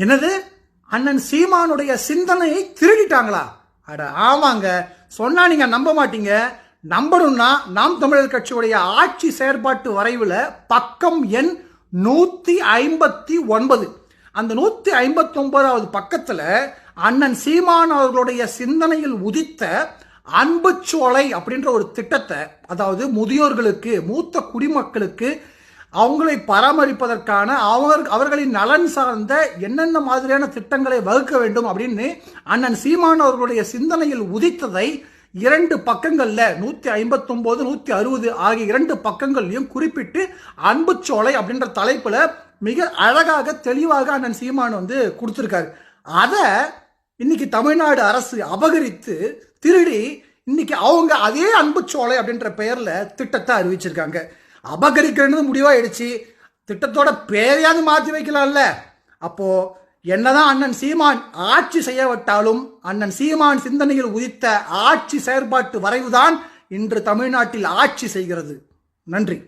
என்னது? அண்ணன் சீமானுடைய சிந்தனையை திருடிட்டாங்களா? அட ஆமாங்க. சொன்னா நீங்க நம்ப மாட்டீங்க. நம்பணும்னா நாம் தமிழர் கட்சியுடைய ஆட்சி செயற்பாட்டு வரைவில் பக்கம் எண் நூத்தி ஐம்பத்தி ஒன்பது. அந்த நூத்தி ஐம்பத்தி ஒன்பதாவது பக்கத்துல அண்ணன் சீமான் அவர்களுடைய சிந்தனையில் உதித்த அன்பு சோலை அப்படின்ற ஒரு திட்டத்தை அதாவது முதியோர்களுக்கு மூத்த குடிமக்களுக்கு அவங்களை பராமரிப்பதற்கான அவர் அவர்களின் நலன் சார்ந்த என்னென்ன மாதிரியான திட்டங்களை வகுக்க வேண்டும் அப்படின்னு அண்ணன் சீமான் அவர்களுடைய சிந்தனையில் உதித்ததை இரண்டு பக்கங்களில் நூற்றி ஐம்பத்தொம்போது நூற்றி அறுபது ஆகிய இரண்டு பக்கங்கள்லையும் குறிப்பிட்டு அன்புச்சோலை அப்படின்ற தலைப்பில் மிக அழகாக தெளிவாக அண்ணன் சீமான் வந்து கொடுத்துருக்காரு. அதை இன்னைக்கு தமிழ்நாடு அரசு அபகரித்து திருடி இன்னைக்கு அவங்க அதே அன்புச்சோலை அப்படின்ற பெயரில் திட்டத்தை அறிவிச்சிருக்காங்க. அபகரிக்கிறேன்னு முடிவாயிடுச்சு. திட்டத்தோட பேரையாவது மாற்றி வைக்கலாம்ல. அப்போ என்னதான் அண்ணன் சீமான் ஆட்சி செய்யப்பட்டாலும் அண்ணன் சீமான் சிந்தனையில் உதித்த ஆட்சி செயற்பாட்டு வரைவுதான் இன்று தமிழ்நாட்டில் ஆட்சி செய்கிறது. நன்றி.